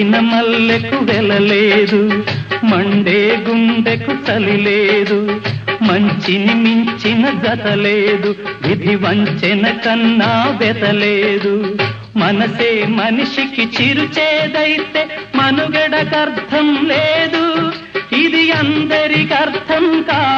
ఎండిన మల్లెకు వెలలేదు మండే గుండెకు చలి లేదు మంచిని మించిన గత లేదు విధి వంచెన కన్నా వెతలేదు మనసే మనిషికి చిరుచేదైతే మనుగడకర్థం లేదు ఇది అందరికి అర్థం కాదు